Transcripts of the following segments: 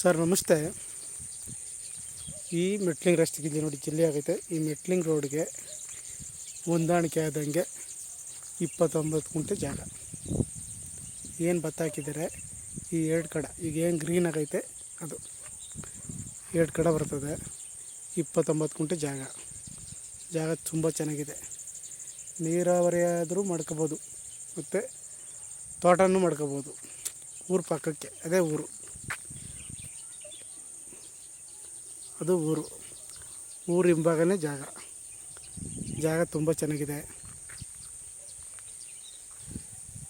Sir, ನಮಸ್ತೆ. ಈ metalling ರಸ್ತೆಗಿದೆ ನೋಡಿ, ಜಿಲ್ಲೆ ಆಗೈತೆ. ಈ ಮೆಟ್ಲಿಂಗ್ ರೋಡ್ಗೆ ಹೊಂದಾಣಿಕೆ ಆದಂಗೆ ಇಪ್ಪತ್ತೊಂಬತ್ತು ಗುಂಟೆ ಜಾಗ. ಏನು ಭತ್ತ ಹಾಕಿದ್ದಾರೆ ಈ ಎರಡು ಕಡೆ. ಈಗ ಏನು ಗ್ರೀನ್ ಆಗೈತೆ? ಅದು. ಎರಡು ಕಡೆ ಬರ್ತದೆ. ಇಪ್ಪತ್ತೊಂಬತ್ತು ಗುಂಟೆ ಜಾಗ. ಜಾಗ ತುಂಬ ಚೆನ್ನಾಗಿದೆ. ನೀರಾವರಿ ಆದರೂ ಮಾಡ್ಕೋಬೋದು. ಮತ್ತು ತೋಟನೂ ಮಾಡ್ಕೋಬೋದು. ಊರ ಪಕ್ಕಕ್ಕೆ. ಅದೇ ಊರು. ಅದು ಊರು. ಊರು ಹಿಂಭಾಗನೇ ಜಾಗ. ಜಾಗ ತುಂಬ ಚೆನ್ನಾಗಿದೆ.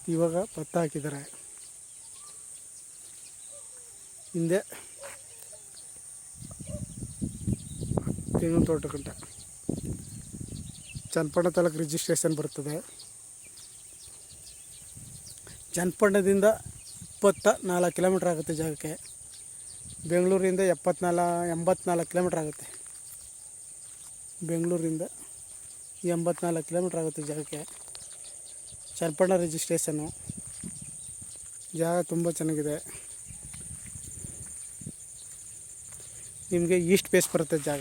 ಇವಾಗ ಭತ್ತ ಹಾಕಿದ್ದಾರೆ. ಹಿಂದೆ ತೆಂಗಿನ ತೋಟಕಂಟ ಚನ್ನಪಣ್ಣ ತಾಲೂಕು ರಿಜಿಸ್ಟ್ರೇಷನ್ ಬರ್ತದೆ. ಚನ್ನಪಣ್ಣದಿಂದ ಇಪ್ಪತ್ತ ನಾಲ್ಕು ಕಿಲೋಮೀಟ್ರ್ ಆಗುತ್ತೆ ಜಾಗಕ್ಕೆ. ಬೆಂಗಳೂರಿಂದ ಎಪ್ಪತ್ನಾಲ ಎಂಬತ್ನಾಲ್ಕು ಕಿಲೋಮೀಟ್ರ್ ಆಗುತ್ತೆ. ಬೆಂಗಳೂರಿಂದ ಎಂಬತ್ನಾಲ್ಕು ಕಿಲೋಮೀಟ್ರ್ ಆಗುತ್ತೆ ಜಾಗಕ್ಕೆ. ಚರ್ಪಣ ರಿಜಿಸ್ಟ್ರೇಷನು ಜಾಗ ತುಂಬ ಚೆನ್ನಾಗಿದೆ. ನಿಮಗೆ ಈಸ್ಟ್ ಪೇಸ್ ಬರುತ್ತೆ ಜಾಗ.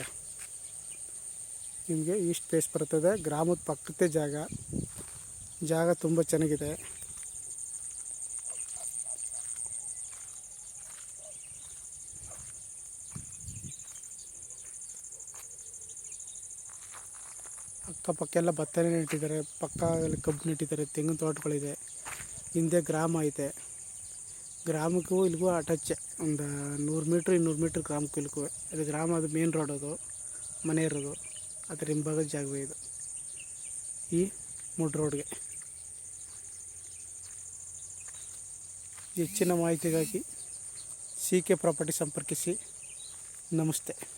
ನಿಮಗೆ ಈಸ್ಟ್ ಪೇಸ್ ಬರ್ತದೆ ಗ್ರಾಮದ ಪಕ್ಕದ ಜಾಗ. ಜಾಗ ತುಂಬ ಚೆನ್ನಾಗಿದೆ. ಅಕ್ಕಪಕ್ಕ ಎಲ್ಲ ಭತ್ತನೇ ನೆಟ್ಟಿದ್ದಾರೆ ಪಕ್ಕ ಅಲ್ಲಿ ಕಬ್ಬು ನೆಟ್ಟಿದ್ದಾರೆ, ತೆಂಗಿನ ತೋಟಗಳಿದೆ, ಹಿಂದೆ ಗ್ರಾಮ ಐತೆ. ಗ್ರಾಮಕ್ಕೂ ಇಲ್ಲಿಗೂ ಅಟಚ್ ಒಂದು ನೂರು ಮೀಟ್ರ್ ಇನ್ನೂರು ಮೀಟ್ರ್ ಗ್ರಾಮಕ್ಕೂ ಇಲ್ಲಿಗೂ. ಅದು ಗ್ರಾಮ, ಅದು ಮೇನ್ ರೋಡ್ ಅದು, ಮನೆ ಇರೋದು. ಅದರ ಹಿಂಭಾಗದ ಜಾಗವೇ ಇದು. ಈ ಮುಡ್ ರೋಡ್ಗೆ ಹೆಚ್ಚಿನ ಮಾಹಿತಿಗಾಗಿ ಸಿ ಕೆ ಪ್ರಾಪರ್ಟಿ ಸಂಪರ್ಕಿಸಿ. ನಮಸ್ತೆ.